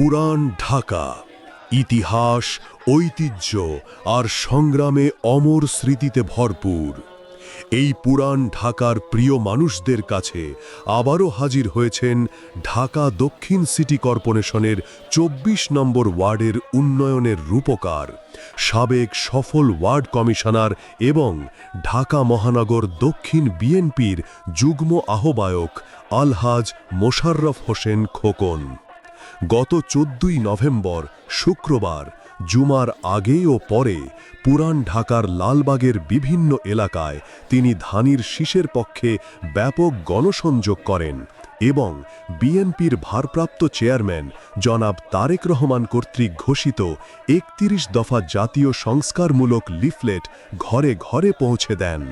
পুরান ঢাকা, ইতিহাস, ঐতিহ্য আর সংগ্রামে অমর স্মৃতিতে ভরপুর। এই পুরান ঢাকার প্রিয় মানুষদের কাছে আবারও হাজির হয়েছেন ঢাকা দক্ষিণ সিটি কর্পোরেশনের ২৪ নম্বর ওয়ার্ডের উন্নয়নের রূপকার, সাবেক সফল ওয়ার্ড কমিশনার এবং ঢাকা মহানগর দক্ষিণ বিএনপির যুগ্ম আহ্বায়ক আলহাজ মোশাররফ হোসেন খোকন। গত চোদ্দই নভেম্বর, শুক্রবার, জুমার আগে ও পরে পুরান ঢাকার লালবাগের বিভিন্ন এলাকায় তিনি ধানির শীষের পক্ষে ব্যাপক গণসংযোগ করেন এবং বিএনপির ভারপ্রাপ্ত চেয়ারম্যান জনাব তারেক রহমান কর্তৃক ঘোষিত একত্রিশ দফা জাতীয় সংস্কারমূলক লিফলেট ঘরে ঘরে পৌঁছে দেন।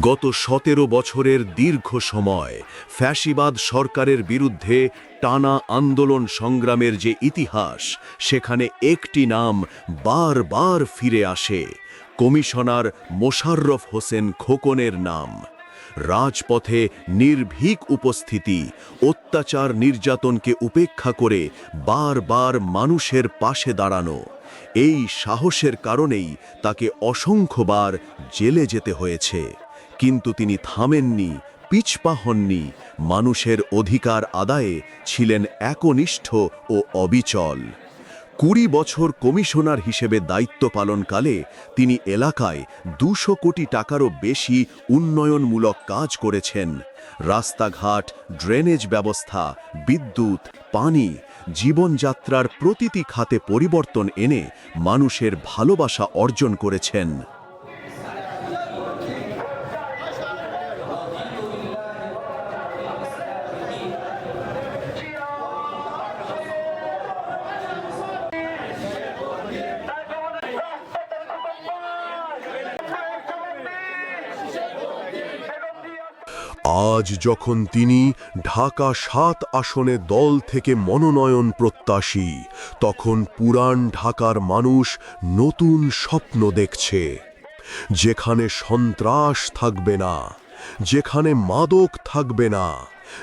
গত সতেরো বছরের দীর্ঘ সময় ফ্যাসিবাদ সরকারের বিরুদ্ধে টানা আন্দোলন সংগ্রামের যে ইতিহাস, সেখানে একটি নাম বারবার ফিরে আসে, কমিশনার মোশাররফ হোসেন খোকনের নাম। রাজপথে নির্ভীক উপস্থিতি, অত্যাচার নির্যাতনকে উপেক্ষা করে বারবার মানুষের পাশে দাঁড়ানো, এই সাহসের কারণেই তাকে অসংখ্যবার জেলে যেতে হয়েছে। কিন্তু তিনি থামেননি, পিছপা হননি, মানুষের অধিকার আদায়ে ছিলেন একনিষ্ঠ ও অবিচল। কুড়ি বছর কমিশনার হিসেবে দায়িত্ব পালনকালে তিনি এলাকায় দুশো কোটি টাকারও বেশি উন্নয়নমূলক কাজ করেছেন। রাস্তাঘাট, ড্রেনেজ ব্যবস্থা, বিদ্যুৎ, পানি, জীবনযাত্রার প্রতিটি খাতে পরিবর্তন এনে মানুষের ভালোবাসা অর্জন করেছেন। আজ যখন তিনি ঢাকা সাত আসনে দল থেকে মনোনয়ন প্রত্যাশী, তখন পুরান ঢাকার মানুষ নতুন স্বপ্ন দেখছে। যেখানে সন্ত্রাস থাকবে না, যেখানে মাদক থাকবে না,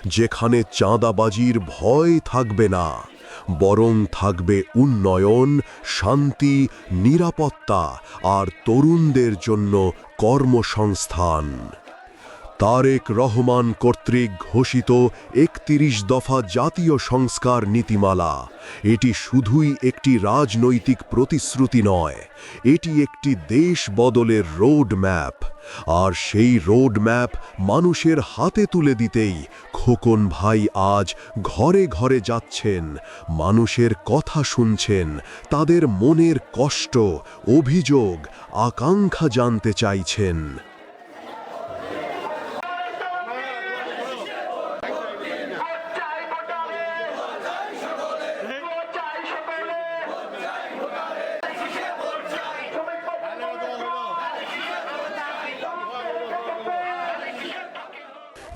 যেখানে চাঁদাবাজির ভয় থাকবে না, বরং থাকবে উন্নয়ন, শান্তি, নিরাপত্তা আর তরুণদের জন্য কর্মসংস্থান। তারেক রহমান কর্তৃক ঘোষিত একত্রিশ দফা জাতীয় সংস্কার নীতিমালা। এটি শুধুই একটি রাজনৈতিক প্রতিশ্রুতি নয়, এটি একটি দেশ বদলের রোড ম্যাপ আর সেই রোড ম্যাপ মানুষের হাতে তুলে দিতেই খোকন ভাই আজ ঘরে ঘরে যাচ্ছেন, মানুষের কথা শুনছেন, তাদের মনের কষ্ট, অভিযোগ, আকাঙ্ক্ষা জানতে চাইছেন।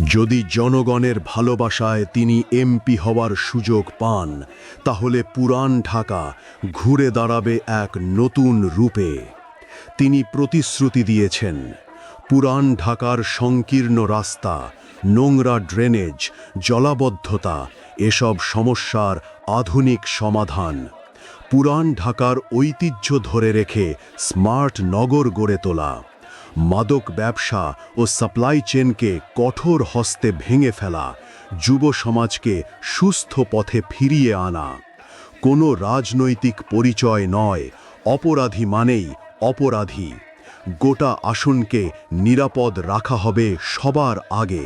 যদি জনগণের ভালোবাসায় তিনি এমপি হওয়ার সুযোগ পান, তাহলে পুরান ঢাকা ঘুরে দাঁড়াবে এক নতুন রূপে। তিনি প্রতিশ্রুতি দিয়েছেন পুরান ঢাকার সংকীর্ণ রাস্তা, নোংরা ড্রেনেজ, জলাবদ্ধতা, এসব সমস্যার আধুনিক সমাধান পুরান ঢাকার ঐতিহ্য ধরে রেখে স্মার্ট নগর গড়ে তোলা। মাদক ব্যবসা ও সাপ্লাই চেনকে কঠোর হস্তে ভেঙে ফেলা, যুব সমাজকে সুস্থ পথে ফিরিয়ে আনা। কোনো রাজনৈতিক পরিচয় নয়, অপরাধী মানেই অপরাধী। গোটা আসনকে নিরাপদ রাখা হবে সবার আগে।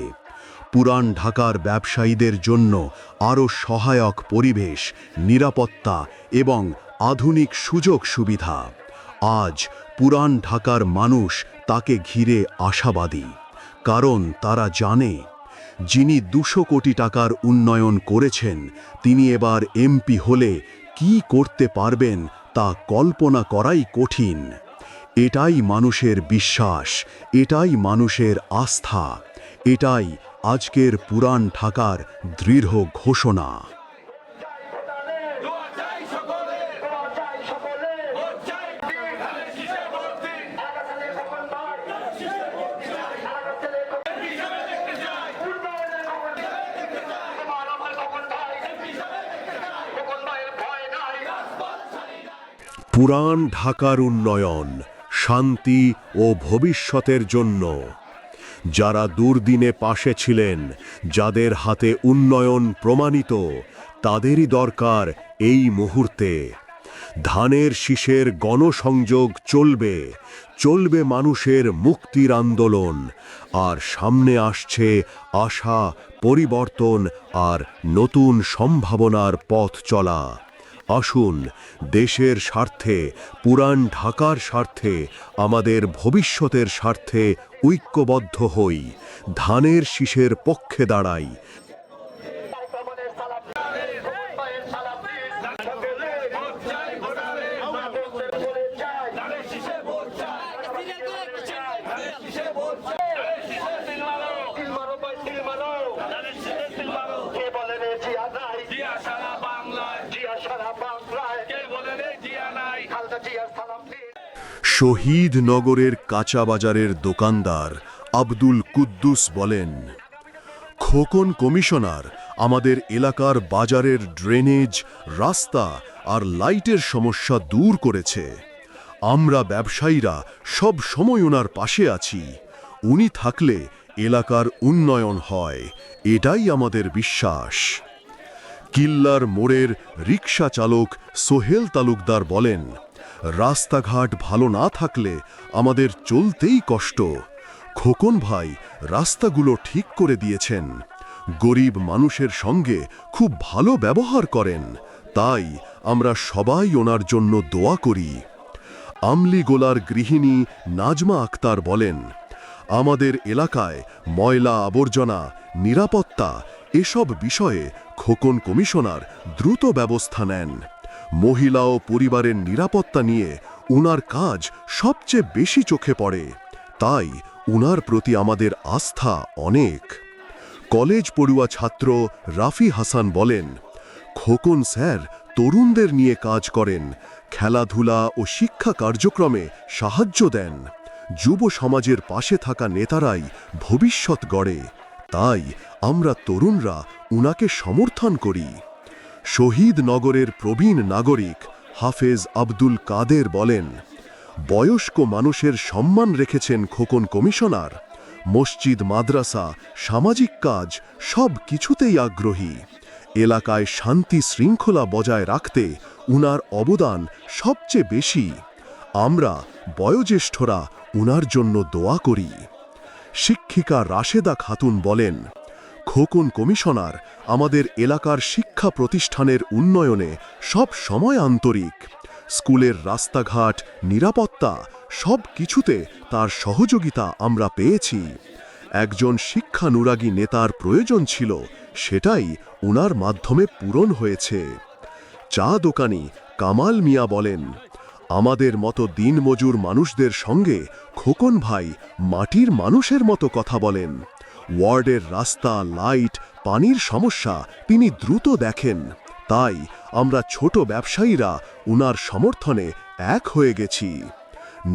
পুরান ঢাকার ব্যবসায়ীদের জন্য আরও সহায়ক পরিবেশ, নিরাপত্তা এবং আধুনিক সুযোগ সুবিধা। আজ পুরান ঢাকার মানুষ তাকে ঘিরে আশাবাদী, কারণ তারা জানে, যিনি দুশো কোটি টাকার উন্নয়ন করেছেন, তিনি এবার এমপি হলে কি করতে পারবেন তা কল্পনা করাই কঠিন। এটাই মানুষের বিশ্বাস, এটাই মানুষের আস্থা, এটাই আজকের পুরান ঢাকার দৃঢ় ঘোষণা দোয়া চাই সকলে দোয়া চাই সকলে ভোট চাই ধানের শীষে ভোট দিন আগামী খোকন ভাই আগামী হিসাবে দেখতে চাই উন্নয়নের খোকন ভাই তোমার আমার খোকন ভাই খোকন ভাইয়ের ভয় নাই পুরান ঢাকার উন্নয়ন, শান্তি ও ভবিষ্যতের জন্য। যারা দুর্দিনে পাশে ছিলেন, যাদের হাতে উন্নয়ন প্রমাণিত, তাদেরই দরকার এই মুহূর্তে। ধানের শীষের গণসংযোগ চলবে চলবে মানুষের মুক্তির আন্দোলন, আর সামনে আসছে আশা, পরিবর্তন, আর নতুন সম্ভাবনার পথ চলা। আসুন দেশের স্বার্থে পুরান ঢাকার স্বার্থে, আমাদের ভবিষ্যতের স্বার্থে ঐক্যবদ্ধ হই, ধানের শীষের পক্ষে দাঁড়াই। শহীদ নগরের কাঁচা বাজারের দোকানদার আব্দুল কুদ্দুস বলেন, খোকন কমিশনার, আমাদের এলাকার বাজারের ড্রেনেজ, রাস্তা আর লাইটের সমস্যা দূর করেছে। আমরা ব্যবসায়ীরা সব সময় ওনার পাশে আছি। উনি থাকলে এলাকার উন্নয়ন হয়। এটাই আমাদের বিশ্বাস। কিল্লার মোড়ের রিক্সা চালক সোহেল তালুকদার বলেন রাস্তাঘাট ভালো না থাকলে আমাদের চলতেই কষ্ট। খোকন ভাই রাস্তাগুলো ঠিক করে দিয়েছেন। গরিব মানুষের সঙ্গে খুব ভালো ব্যবহার করেন। তাই আমরা সবাই ওনার জন্য দোয়া করি। আমলিগোলার গৃহিণী নাজমা আক্তার বলেন, আমাদের এলাকায় ময়লা আবর্জনা, নিরাপত্তা, এসব বিষয়ে খোকন কমিশনার দ্রুত ব্যবস্থা নেন। মহিলা ও পরিবারের নিরাপত্তা নিয়ে উনার কাজ সবচেয়ে বেশি চোখে পড়ে। তাই উনার প্রতি আমাদের আস্থা অনেক। কলেজ পড়ুয়া ছাত্র রাফি হাসান বলেন, খোকন স্যার তরুণদের নিয়ে কাজ করেন, খেলাধুলা ও শিক্ষা কার্যক্রমে সাহায্য দেন। যুব সমাজের পাশে থাকা নেতারাই ভবিষ্যৎ গড়ে। তাই আমরা তরুণরা উনাকে সমর্থন করি। শহীদ নগরের প্রবীণ নাগরিক হাফেজ আব্দুল কাদের বলেন, বয়স্ক মানুষের সম্মান রেখেছেন খোকন কমিশনার। মসজিদ, মাদ্রাসা, সামাজিক কাজ সব কিছুতেই আগ্রহী। এলাকায় শান্তি শৃঙ্খলা বজায় রাখতে উনার অবদান সবচেয়ে বেশি। আমরা বয়োজ্যেষ্ঠরা উনার জন্য দোয়া করি। শিক্ষিকা রাশেদা খাতুন বলেন, খোকন কমিশনার আমাদের এলাকার শিক্ষা প্রতিষ্ঠানের উন্নয়নে সব সময় আন্তরিক। স্কুলের রাস্তাঘাট, নিরাপত্তা, সব কিছুতে তার সহযোগিতা আমরা পেয়েছি। একজন শিক্ষানুরাগী নেতার প্রয়োজন ছিল, সেটাই উনার মাধ্যমে পূরণ হয়েছে। চা দোকানি কামাল মিয়া বলেন, আমাদের মতো দিনমজুর মানুষদের সঙ্গে খোকন ভাই মাটির মানুষের মতো কথা বলেন। ওয়ার্ডের রাস্তা, লাইট পানির সমস্যা তিনি দ্রুত দেখেন। তাই আমরা ছোট ব্যবসায়ীরা উনার সমর্থনে এক হয়ে গেছি।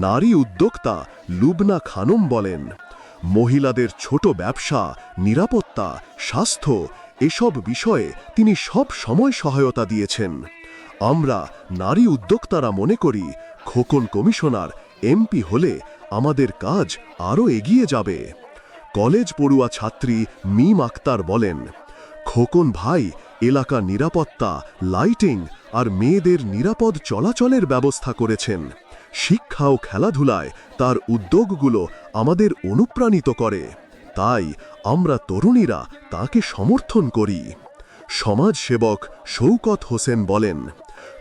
নারী উদ্যোক্তা লুবনা খানম বলেন, মহিলাদের ছোট ব্যবসা, নিরাপত্তা, স্বাস্থ্য এসব বিষয়ে তিনি সব সময় সহায়তা দিয়েছেন। আমরা নারী উদ্যোক্তারা মনে করি খোকন কমিশনার এমপি হলে আমাদের কাজ আরও এগিয়ে যাবে। কলেজ পড়ুয়া ছাত্রী মিম আক্তার বলেন, খোকন ভাই, এলাকা নিরাপত্তা, লাইটিং আর মেয়েদের নিরাপদ চলাচলের ব্যবস্থা করেছেন। শিক্ষা ও খেলাধুলায় তার উদ্যোগগুলো আমাদের অনুপ্রাণিত করে। তাই আমরা তরুণীরা তাকে সমর্থন করি। সমাজসেবক শৌকত হোসেন বলেন,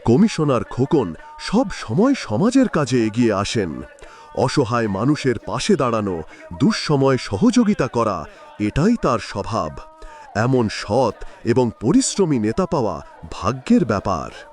কমিশনার খোকন সব সময় সমাজের কাজে এগিয়ে আসেন। অসহায় মানুষের পাশে দাঁড়ানো, দুঃসময় সহযোগিতা করা, এটাই তার স্বভাব। এমন সৎ এবং পরিশ্রমী নেতা পাওয়া ভাগ্যের ব্যাপার।